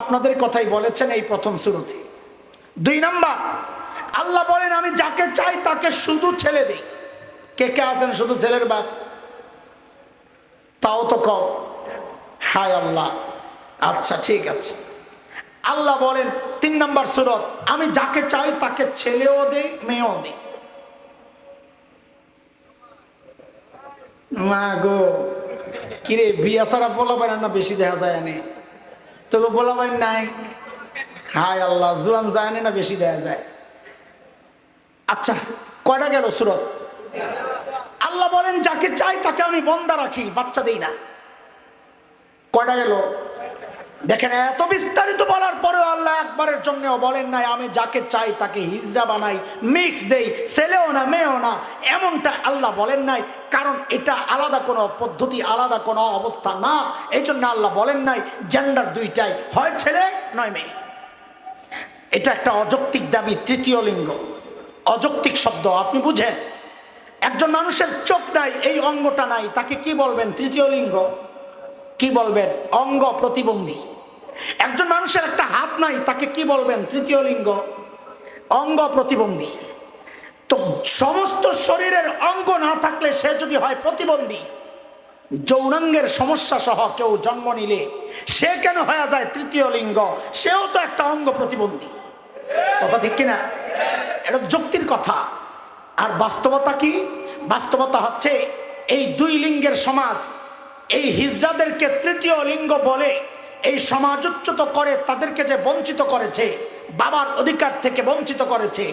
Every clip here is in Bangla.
আপনাদের কথাই বলেছেন এই প্রথম শুরুতে। দুই নাম্বার, আল্লাহ বলেন, আমি যাকে চাই তাকে শুধু ছেলে দিই। কে কে আছেন শুধু ছেলের বাপ? তাও তো কম। হায় আল্লাহ। আচ্ছা ঠিক আছে। আল্লাহ বলেন, তিন নাম্বার সুরত, আমি যাকে চাই তাকে ছেলেও দেই, মেয়েও দিই। মা গো, কিরে, বিয়া সারা বলা পারে না বেশি দেখা যায় না। তবে বলা পাই নাই? হায় আল্লাহ, জুয়ান যায় না বেশি দেয়া যায়? আচ্ছা কয়টা গেল সুরত? আল্লাহ বলেন, যাকে চাই তাকে আমি বন্দা রাখি, বাচ্চা দেই না। কয়টা গেল? দেখেন, এত বিস্তারিত বলার পরেও আল্লাহ একবারের জন্য বলেন নাই, আমি যাকে চাই তাকে হিজড়া বানাই মিক্স দেই, ছেলেও না, মেয়েও না। এমনটা আল্লাহ বলেন নাই, কারণ এটা আলাদা কোনো পদ্ধতি, আলাদা কোনো অবস্থা না। এই জন্য আল্লাহ বলেন নাই জেন্ডার দুইটাই, হয় ছেলে নয় মেয়ে। এটা একটা অযৌক্তিক দাবি, তৃতীয় লিঙ্গ। অযৌক্তিক শব্দ, আপনি বুঝেন? একজন মানুষের চোখ নাই, এই অঙ্গটা নাই, তাকে কি বলবেন তৃতীয় লিঙ্গ? কি বলবেন? অঙ্গ প্রতিবন্ধী। একজন মানুষের একটা হাত নাই, তাকে কি বলবেন? তৃতীয় লিঙ্গ। অঙ্গ প্রতিবন্ধী। তো সমস্ত শরীরের অঙ্গ না থাকলে সে যদি হয় প্রতিবন্ধী, যৌনাঙ্গের সমস্যা সহ কেউ জন্ম নিলে, সে কেন হয়ে যায় তৃতীয় লিঙ্গ? সেও তো একটা অঙ্গ প্রতিবন্ধী। কথা ঠিক কিনা? এটা যুক্তির কথা। আর বাস্তবতা কি? বাস্তবতা হচ্ছে এই দুই লিঙ্গের সমাজ এই হিজড়াদেরকে তৃতীয় লিঙ্গ বলে, এই সমাজ সমাজোচ্যুত করে তাদেরকে যে বঞ্চিত করেছে, বাবার অধিকার থেকে বঞ্চিত করেছে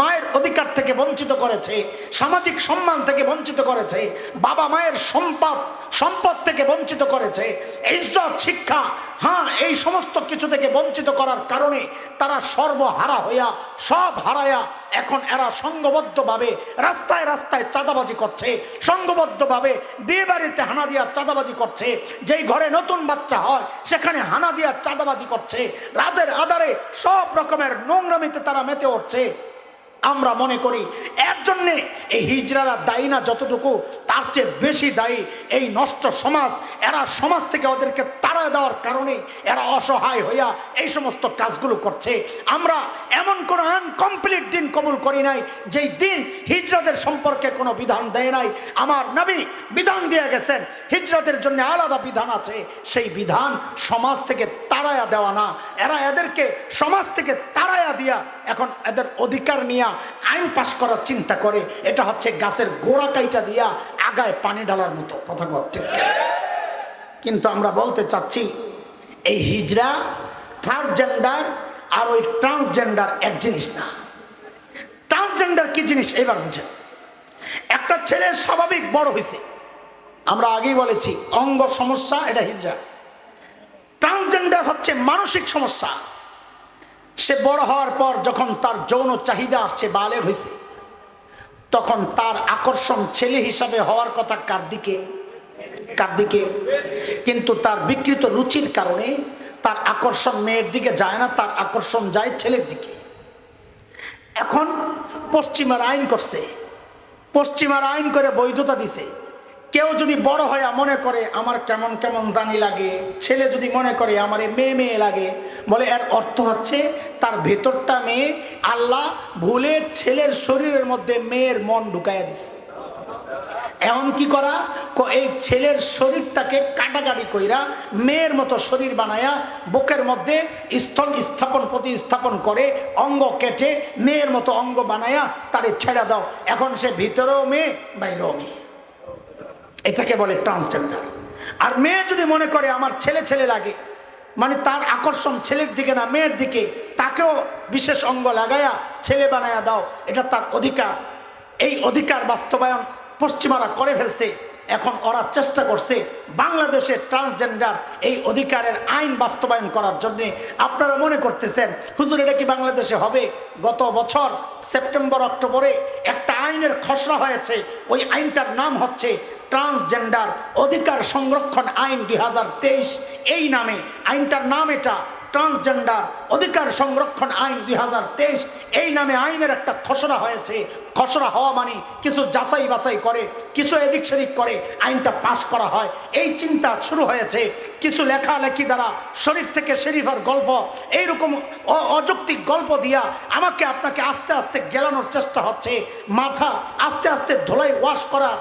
মায়ের অধিকার থেকে বঞ্চিত করেছে, সামাজিক সম্মান থেকে বঞ্চিত করেছে, বাবা মায়ের সম্পদ সম্পদ থেকে বঞ্চিত করেছে, ইজ্জত, শিক্ষা হ্যাঁ এই সমস্ত কিছু থেকে বঞ্চিত করার কারণে তারা সর্বহারা হইয়া, সব হারায়া এখন এরা সংঘবদ্ধভাবে রাস্তায় রাস্তায় চাঁদাবাজি করছে সংঘবদ্ধভাবে বিয়ে বাড়িতে হানা দিয়া চাঁদাবাজি করছে, যেই ঘরে নতুন বাচ্চা হয় সেখানে হানা দিয়া চাঁদাবাজি করছে, রাতের আধারে সব রকমের নোংরামিতে তারা মেতে উঠছে। আমরা মনে করি, এর জন্যে এই হিজড়ারা দায়ী না যতটুকু, তার চেয়ে বেশি দায়ী এই নষ্ট সমাজ। এরা সমাজ থেকে ওদেরকে তাড়া দেওয়ার কারণে এরা অসহায় হইয়া এই সমস্ত কাজগুলো করছে। আমরা এমন কোনো আনকমপ্লিট দিন কবুল করি নাই, যেই দিন হিজড়াদের সম্পর্কে কোনো বিধান দেয় নাই। আমার নবী বিধান দিয়ে গেছেন হিজড়াদের জন্য আলাদা বিধান আছে, সেই বিধান সমাজ থেকে তাড়ায়া দেওয়া না। এরা এদেরকে সমাজ থেকে তাড়ায়া দিয়া এখন এদের অধিকার নিয়ে আইন পাশ করার চিন্তা করে, এটা হচ্ছে গাছের গোড়া কাইটা দিয়া আগায় পানি ঢালার মতো। কথা ঠিক কিন্তু আমরা বলতে চাচ্ছি, এই হিজড়া থার্ড জেন্ডার আর ওই ট্রান্সজেন্ডার এক জিনিস না। ট্রান্সজেন্ডার কি জিনিস? এবার বুঝেন। একটা ছেলে স্বাভাবিক বড় হয়েছে আমরা আগেই বলেছি, অঙ্গ সমস্যা, এটা হিজড়া। ট্রান্সজেন্ডার হচ্ছে মানসিক সমস্যা। সে বড় হওয়ার পর যখন তার যৌন চাহিদা আসছে বালে হয়েছে তখন তার আকর্ষণ ছেলে হিসাবে হওয়ার কথা কার দিকে? কার দিকে? কিন্তু তার বিকৃত রুচির কারণে তার আকর্ষণ মেয়ের দিকে যায় না, তার আকর্ষণ যায় ছেলের দিকে। এখন পশ্চিমার আইন করছে, পশ্চিমার আইন করে বৈধতা দিছে। কেউ যদি বড় হয়ে মনে করে, আমার কেমন কেমন জানি লাগে। ছেলে যদি মনে করে, আমার মেয়ে মেয়ে লাগে। বলে, এর অর্থ হচ্ছে, তার ভেতরটা মেয়ে আল্লাহ ভুলে ছেলের শরীরের মধ্যে মেয়ের মন ঢুকাইয়া দিছে। এমন কি করা? এই ছেলের শরীরটাকে কাটাকাটি কইরা মেয়ের মতো শরীর বানায়া বুকের মধ্যে স্থল স্থাপন, প্রতিস্থাপন করে অঙ্গ কেটে মেয়ের মতো অঙ্গ বানায়া তারে ছেড়ে দাও। এখন সে ভিতরেও মেয়ে, বাইরেও মেয়ে। এটাকে বলে ট্রান্সজেন্ডার আর মেয়ে যদি মনে করে আমার ছেলে ছেলে লাগে মানে তার আকর্ষণ ছেলের দিকে না, মেয়ের দিকে, তাকেও বিশেষ অঙ্গ লাগায়া, ছেলে বানায়া দাও, এটা তার অধিকার। এই অধিকার বাস্তবায়ন পশ্চিমারা করে ফেলছে। এখন ওরা চেষ্টা করছে বাংলাদেশের ট্রান্সজেন্ডার এই অধিকারের আইন বাস্তবায়ন করার জন্য। আপনারা মনে করতেছেন, হুজুর, এটা কি বাংলাদেশে হবে? গত বছর, সেপ্টেম্বর, অক্টোবরে একটা আইনের খসড়া হয়েছে। ওই আইনটার নাম হচ্ছে ট্রান্সজেন্ডার অধিকার সংরক্ষণ আইন দুই হাজার তেইশ এই নামে আইনটার নাম এটা। ট্রান্সজেন্ডার অধিকার সংরক্ষণ আইন দুই হাজার তেইশ, এই নামে আইনের একটা খসড়া হয়েছে। খসড়া হওয়া মানে কিছু যাচাই বাছাই করে, কিছু এদিক সেদিক করে আইনটা পাশ করা হয়। এই চিন্তা শুরু হয়েছে। কিছু লেখালেখি দ্বারা শরীফ থেকে শরীফার গল্প, এইরকম অযৌক্তিক গল্প দিয়া আমাকে আপনাকে আস্তে আস্তে গেলানোর চেষ্টা হচ্ছে। মাথা আস্তে আস্তে ধোলাই ওয়াশ করা,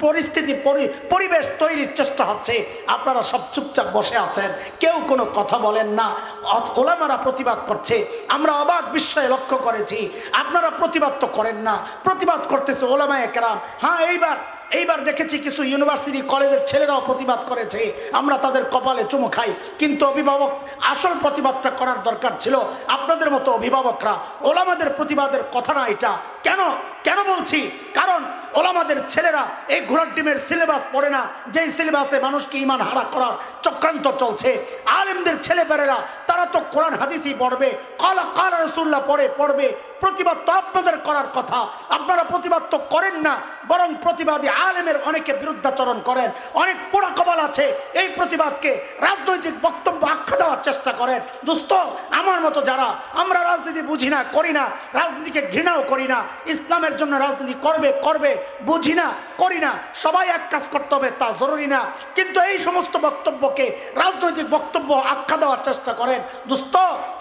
পরিস্থিতি, পরি- পরিবেশ তৈরির চেষ্টা হচ্ছে। আপনারা সব চুপচাপ বসে আছেন, কেউ কোনো কথা বলেন না। ওলামারা প্রতিবাদ করছে। আমরা অবাক বিস্ময়ে লক্ষ্য করেছি। আপনারা প্রতিবাদ তো করেন না। প্রতিবাদ করতেছে ওলামায় কেরাম। হ্যাঁ এইবার এইবার দেখেছি কিছু ইউনিভার্সিটি কলেজের ছেলেরাও প্রতিবাদ করেছে। আমরা তাদের কপালে চুমু খাই। কিন্তু অভিভাবক, আসল প্রতিবাদটা করার দরকার ছিল। আপনাদের মতো অভিভাবকরা, ওলামাদের প্রতিবাদের কথা না এটা। কেন? কেন বলছি? কারণ ওলামাদের ছেলেরা এই ঘোড়ার ডিমের সিলেবাস পড়ে না। যেই সিলেবাসে মানুষকে ইমান হারা করার চক্রান্ত চলছে। আলেমদের ছেলেপেলেরা, তারা তো কোরআন, হাদিসই পড়বে। কলা, কাল রসুল্লাহ পড়ে, পড়বে। প্রতিবাদ তো আপনাদের করার কথা। আপনারা প্রতিবাদ তো করেন না, বরং প্রতিবাদী আলেমের অনেকে বিরুদ্ধাচরণ করেন। অনেক পোড়া কপাল আছে, এই প্রতিবাদকে রাজনৈতিক বক্তব্য আখ্যা দেওয়ার চেষ্টা করেন। দোস্ত আমার মতো যারা, আমরা রাজনীতি বুঝি না, করি না। রাজনীতিকে ঘৃণাও করি না। ইসলামের জন্য রাজনীতি করবে করবে, বুঝি না, করি না, সবাই এক কাজ করতে হবে, তা জরুরি না। কিন্তু এই সমস্ত বক্তব্যকে রাজনৈতিক বক্তব্য আখ্যা দেওয়ার চেষ্টা করেন। দোস্ত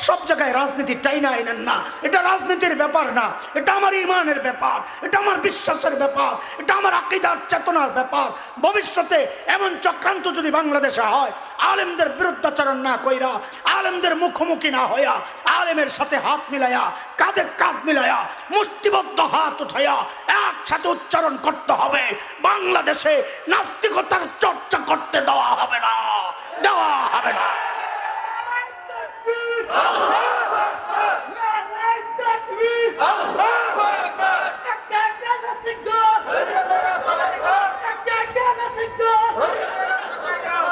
সব জায়গায় রাজনীতি চাই না এনেন না। এটা রাজনীতির ব্যাপার না, এটা আমার ইমানের ব্যাপার, এটা আমার বিশ্বাসের ব্যাপার, এটা আমার আকিদার চেতনার ব্যাপার। ভবিষ্যতে এমন চক্রান্ত যদি বাংলাদেশে হয়, আলেমদের বিরুদ্ধাচরণ না কইরা, আলেমদের মুখোমুখি না হইয়া, আলেমের সাথে হাত মিলাইয়া কাঁধে কাঁধ মিলাইয়া মুষ্টিবদ্ধ হাত উঠাইয়া একসাথে উচ্চারণ করতে হবে। বাংলাদেশে নাস্তিকতার চর্চা করতে দেওয়া হবে না, দেওয়া হবে না।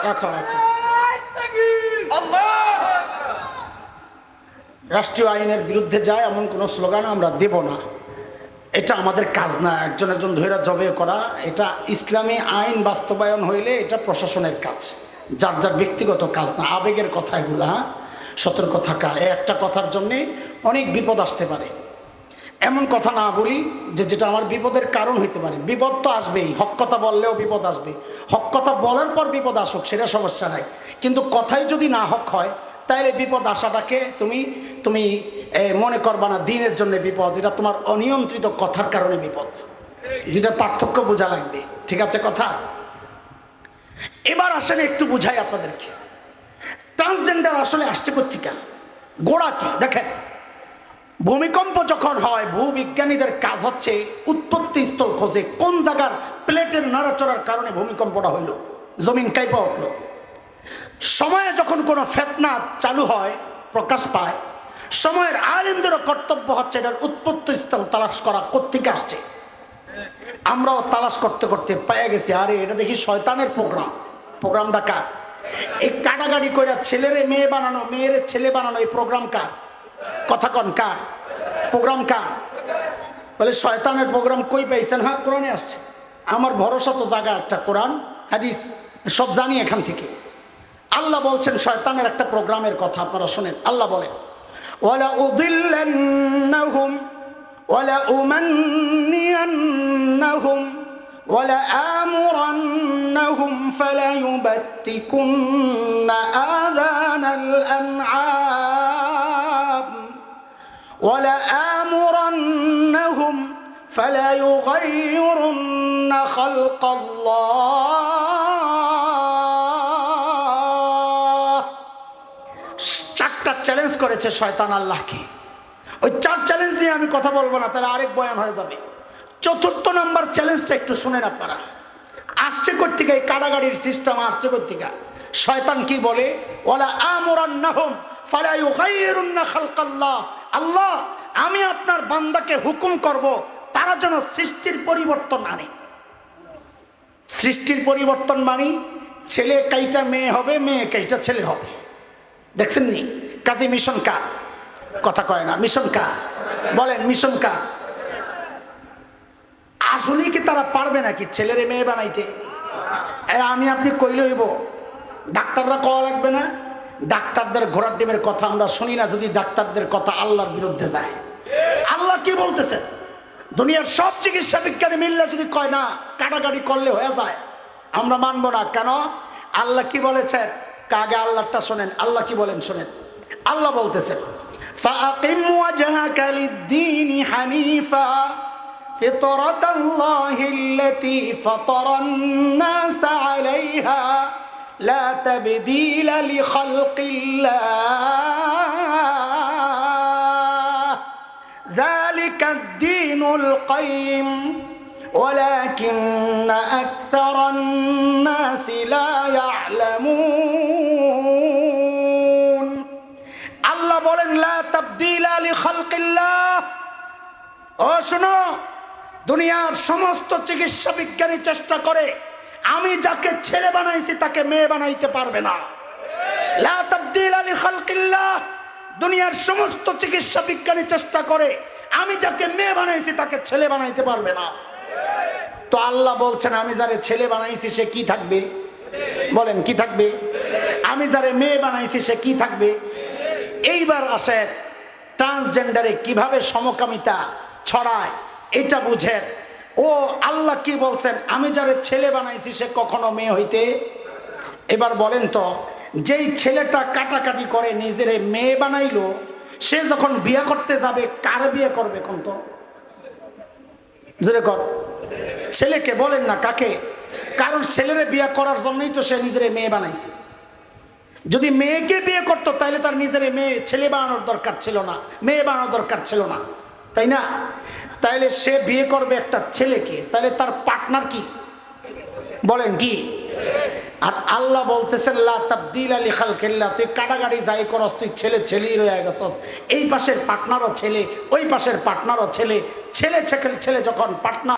রাখো রাষ্ট্রীয় আইনের বিরুদ্ধে যায় এমন কোনো স্লোগান আমরা দেব না। এটা আমাদের কাজ না, একজন একজন ধৈর্য জবে করা। এটা ইসলামী আইন বাস্তবায়ন হইলে এটা প্রশাসনের কাজ, যার যার ব্যক্তিগত কাজ না। আবেগের কথা এগুলো হ্যাঁ? সতর্ক থাকা একটা কথার জন্যে অনেক বিপদ আসতে পারে। এমন কথা না বলি যে যেটা আমার বিপদের কারণ হইতে পারে। বিপদ তো আসবেই, হক কথা বললেও বিপদ আসবে। হক কথা বলার পর বিপদ আসুক, সেটা সমস্যা নাই। কিন্তু কথাই যদি না হক হয় তাহলে বিপদ আসাটাকে তুমি তুমি মনে করবা না, দিনের জন্য বিপদ। এটা তোমার অনিয়ন্ত্রিত কথার কারণে বিপদ। যেটা পার্থক্য বোঝা লাগবে। ঠিক আছে কথা? এবার আসেন একটু বুঝাই আপনাদেরকে। ট্রান্সজেন্ডার আসলে আসছে পত্রিকা গোড়া কি? দেখেন, ভূমিকম্প যখন হয়, ভূবিজ্ঞানীদের কাজ হচ্ছে উৎপত্তি স্থল খোঁজে কোন জায়গার প্লেটের নড়াচড়ার কারণে ভূমিকম্পটা হইল। জমিন কাইপা উঠল। সময়ে যখন কোনো ফেতনা চালু হয়, প্রকাশ পায়, সময়ের আলিমদেরও কর্তব্য হচ্ছে এটার উৎপত্তি স্থল তালাশ করা কোথেকে আসছে? আমরাও তালাশ করতে করতে পেয়ে গেছি। আরে, এটা দেখি শয়তানের প্রোগ্রাম। প্রোগ্রামটা কার? এই কাটাকাটি করে ছেলেরে মেয়ে বানানো, মেয়েরে ছেলে বানানো, এই প্রোগ্রাম কার? কথা কন, কার? প্রোগ্রাম কার? বলে, শয়তানের প্রোগ্রাম কই পাইছেন হ্যাঁ কোরআনে আসছে। আমার ভরসা তো জায়গা একটা কোরআন, হাদিস, সব জানি এখান থেকে। আল্লাহ বলছেন, শয়তানের একটা প্রোগ্রামের কথা আপনারা শোনেন। আল্লাহ বলেন ওয়ালা উদিল্লান্নাহুম ওয়ালা উমান্নিয়ান্নাহুম ওয়ালা আমুরান্নাহুম ফালায়ুবাত্তিকুন্না আযানাল আনআম ওয়ালা আমুরান্নাহুম ফালায়ুগাইরুন্না খালকাল্লাহ। চ্যালেঞ্জ করেছে শয়তান আল্লাহকে। ওই চার চ্যালেঞ্জ নিয়ে আমি কথা বলব না, তাহলে আরেক বয়ান হয়ে যাবে। চতুর্থ নাম্বার চ্যালেঞ্জটা একটু শুনেন আপনারা। আসছে কর্তিকা এই কাড়াগাড়ির সিস্টেম আসছে কর্তিকা শয়তান কি বলে? আল্লাহ, আমি আপনার বান্দাকে হুকুম করব, তারা যেন সৃষ্টির পরিবর্তন আনে। সৃষ্টির পরিবর্তন মানি ছেলে কাইটা মেয়ে হবে, মেয়ে কাইটা ছেলে হবে। দেখছেন নি? কাজে মিশন কার? কথা কয় না, মিশন কার? বলেন, মিশন কার? আসলেই কি তারা পারবে নাকি ছেলের মেয়ে বানাইতে? আমি আপনি কইলে হইব, ডাক্তাররা কওয়া লাগবে না, ডাক্তারদের ঘোড়ার ডিমের কথা আমরা শুনি না, যদি ডাক্তারদের কথা আল্লাহর বিরুদ্ধে যায়। আল্লাহ কি বলতেছেন? দুনিয়ার সব চিকিৎসা বিজ্ঞানী মিললে যদি কয় না, কাটাকাটি করলে হয়ে যায়, আমরা মানবো না। কেন? আল্লাহ কি বলেছেন? কাগে আল্লাহটা শোনেন, আল্লাহ কি বলেন শোনেন? আল্লাহ বলতেছেন فأقم وجهك للدين حنيفا فطرة الله التي فطر الناس عليها لا تبديل لخلق الله ذلك الدين القيم ولكن أكثر الناس لا يعلمون তাবদিলা লি খালকিল্লাহ। ও শুনো, দুনিয়ার সমস্ত চিকিৎসা বিজ্ঞানী চেষ্টা করে, আমি যাকে ছেলে বানাইছি তাকে মেয়ে বানাইতে পারবে না। লা তাবদিলা লি খালকিল্লাহ, দুনিয়ার সমস্ত চিকিৎসা বিজ্ঞানী চেষ্টা করে, আমি যাকে মেয়ে বানাইছি তাকে ছেলে বানাইতে পারবে না। তো আল্লাহ বলছেন, আমি যারে ছেলে বানাইছি সে কি থাকবে? বলেন, কি থাকবে? আমি যারে মেয়ে বানাইছি সে কি থাকবে? এইবার আসে ট্রান্সজেন্ডারে কীভাবে সমকামিতা ছড়ায়, এটা বুঝেন। ও আল্লাহ কি বলছেন? আমি যারে ছেলে বানাইছি, সে কখনো মেয়ে হইতে? এবার বলেন তো, যেই ছেলেটা কাটাকাটি করে, নিজের মেয়ে বানাইলো, সে যখন বিয়ে করতে যাবে, কার বিয়ে করবে কোন তো? ছেলেকে বলেন না, কাকে? কারণ ছেলেরে বিয়ে করার জন্যই তো সে নিজের মেয়ে বানাইছে। যদি মেয়েকে বিয়ে করতো তাহলে তার নিজের মেয়ে ছেলে বানানোর দরকার ছিল না। মেয়ে বানানোর দরকার ছিল না। তাই না? তাইলে সে বিয়ে করবে একটা ছেলেকে তাহলে তার পার্টনার কি? বলেন কি? আর আল্লাহ বলতেছেন তাবদিল আলী খালকিল্লা তুই কাটাকাটি যাই করস, তুই ছেলে ছেলেই রয়ে গেছস। এই পাশের পার্টনারও ছেলে, ওই পাশের পার্টনারও ছেলে। ছেলে ছেলে ছেলে যখন পার্টনার